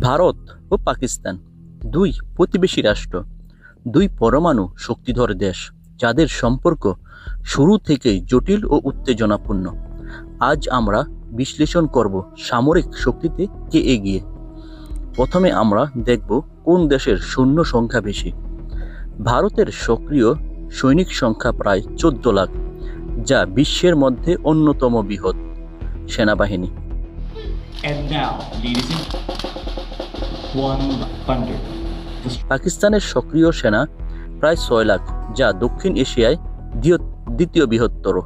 ভারত ও পাকিস্তান, দুই প্রতিবেশী রাষ্ট্র, দুই পরমাণু শক্তিধর দেশ, যাদের সম্পর্ক শুরু থেকেই জটিল ও উত্তেজনাপূর্ণ। আজ আমরা বিশ্লেষণ করব সামরিক শক্তিতে কে এগিয়ে। প্রথমে আমরা দেখব কোন দেশের সৈন্য সংখ্যা বেশি। ভারতের সক্রিয় সৈনিক সংখ্যা প্রায় চোদ্দ লাখ, যা বিশ্বের মধ্যে অন্যতম বৃহৎ। সেনাবাহিনী। পাকিস্তানের সক্রিয় সেনা প্রায় ছয় লাখ, যা দক্ষিণ এশিয়ায় দ্বিতীয় বৃহত্তর।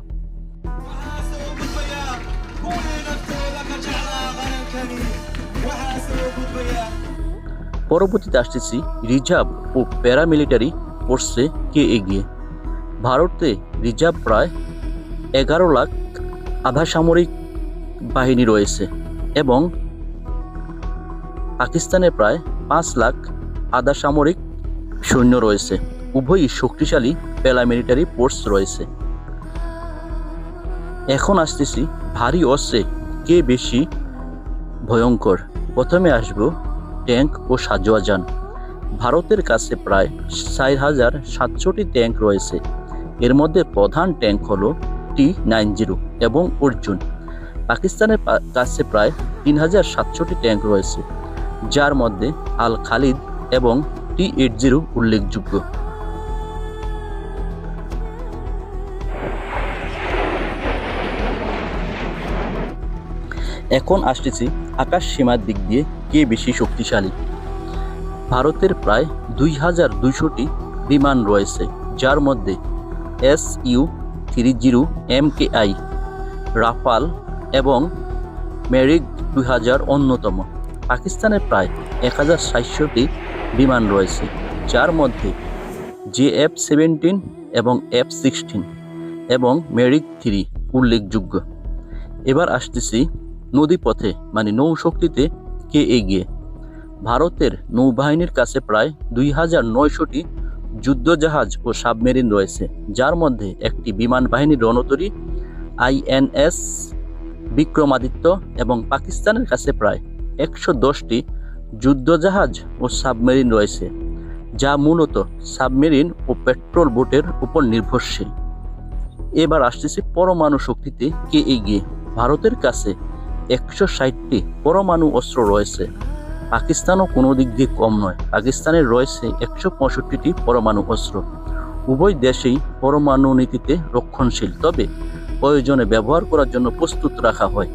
পরবর্তীতে আসতেছি রিজার্ভ ও প্যারামিলিটারি ফোর্সে কে এগিয়ে। ভারতে রিজার্ভ প্রায় এগারো লাখ আধা সামরিক বাহিনী রয়েছে এবং পাকিস্তানে প্রায় পাঁচ লাখ আধা সামরিক সৈন্য রয়েছে। উভয়ই শক্তিশালী প্যারামিলিটারি ফোর্স রয়েছে। এখন আসতেছি ভারী অস্ত্রে কে বেশি ভয়ঙ্কর। প্রথমে আসব ট্যাঙ্ক ও সাজোয়া যান ভারতের কাছে প্রায় চার হাজার সাতশোটি ট্যাঙ্ক রয়েছে। এর মধ্যে প্রধান ট্যাঙ্ক হলো টি নাইন জিরো এবং অর্জুন। পাকিস্তানের কাছে প্রায় তিন হাজার সাতশোটি ট্যাঙ্ক রয়েছে। যার মধ্যে আল খালিদ এবং টি এইট জিরো উল্লেখযোগ্য। এখন আসতেছি আকাশ সীমার দিক দিয়ে কে বেশি শক্তিশালী। ভারতের প্রায় দুই হাজার দুইশোটি বিমান রয়েছে, যার মধ্যে S U three zero M K I Rafale এবং মেরিক দুই হাজার অন্যতম। পাকিস্তানের প্রায় এক হাজার সাতশোটি বিমান রয়েছে, যার মধ্যে জে এফ সেভেন্টিন এবং এফ সিক্সটিন এবং মেরিক থ্রি উল্লেখযোগ্য। এবার আসতেছি নদীপথে মানে নৌশক্তিতে কে এগিয়ে? ভারতের নৌবাহিনীর কাছে প্রায় দুই হাজার নয়শোটি যুদ্ধজাহাজ ও সাবমেরিন রয়েছে, যার মধ্যে একটি বিমান বাহিনীর রণতরী আইএনএস বিক্রমাদিত্য এবং পাকিস্তানের কাছে প্রায় একশো দশটি যুদ্ধজাহাজ ও সাবমেরিন রয়েছে, যা মূলত সাবমেরিন ও পেট্রোল বোটের উপর নির্ভরশীল। এবার আসতেছে পরমাণু শক্তিতে কে এগিয়ে। ভারতের কাছে একশো ষাটটি পরমাণু অস্ত্র রয়েছে। পাকিস্তানও কোনো দিক দিয়ে কম নয়। পাকিস্তানের রয়েছে একশো পঁয়ষট্টিটি পরমাণু অস্ত্র। উভয় দেশেই পরমাণু নীতিতে রক্ষণশীল। তবে প্রয়োজনে ব্যবহার করার জন্য প্রস্তুত রাখা হয়।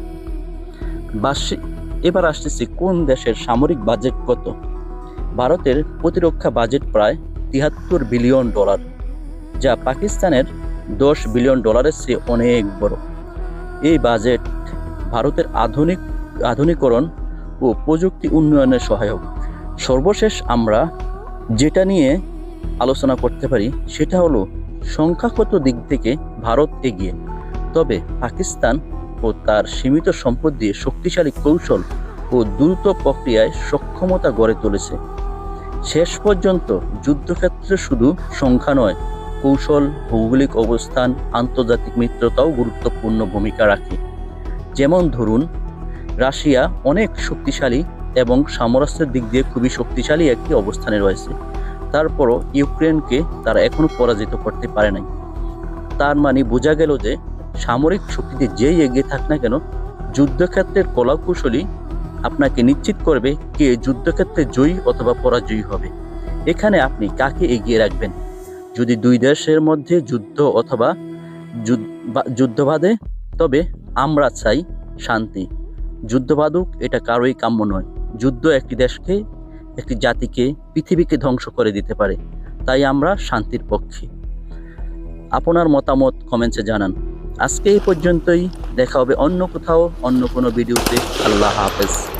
বার্ষিক এবার আসতেছি কোন দেশের সামরিক বাজেট কত? ভারতের প্রতিরক্ষা বাজেট প্রায় তিয়াত্তর বিলিয়ন ডলার যা পাকিস্তানের দশ বিলিয়ন ডলারের চেয়ে অনেক বড়। এই বাজেট ভারতের আধুনিক, আধুনিকরণ ও প্রযুক্তি উন্নয়নের সহায়ক। সর্বশেষ আমরা যেটা নিয়ে আলোচনা করতে পারি, সেটা হলো সংখ্যাগত দিক থেকে ভারত এগিয়ে। তবে পাকিস্তান ও তার সীমিত সম্পদ দিয়ে শক্তিশালী কৌশল ও দ্রুত প্রক্রিয়ায় সক্ষমতা গড়ে তুলেছে। শেষ পর্যন্ত যুদ্ধক্ষেত্রে শুধু সংখ্যা নয়, কৌশল, ভৌগোলিক অবস্থান, আন্তর্জাতিক মিত্রতাও গুরুত্বপূর্ণ ভূমিকা রাখে। যেমন ধরুন, রাশিয়া অনেক শক্তিশালী এবং সামরাস্ত্রের দিক দিয়ে খুবই শক্তিশালী একটি অবস্থানে রয়েছে। তারপরও ইউক্রেনকে তারা এখনও পরাজিত করতে পারে নাই। তার মানে বোঝা গেল যে সামরিক শক্তিতে যেই এগিয়ে থাক না কেন, যুদ্ধক্ষেত্রের কলাকুশলী আপনাকে নিশ্চিত করবে কে যুদ্ধক্ষেত্রে জয়ী অথবা পরাজয়ী হবে। এখানে আপনি কাকে এগিয়ে রাখবেন? যদি দুই দেশের মধ্যে যুদ্ধ অথবা যুদ্ধ বাঁধে, তবে আমরা চাই শান্তি। যুদ্ধ বাঁধুক, এটা কারোই কাম্য নয়। যুদ্ধ একটি দেশকে, একটি জাতিকে, পৃথিবীকে ধ্বংস করে দিতে পারে। তাই আমরা শান্তির পক্ষে। আপনার মতামত কমেন্টসে জানান। আজকে এই পর্যন্তই। দেখা হবে অন্য কোথাও অন্য কোনো ভিডিওতে। আল্লাহ হাফেজ।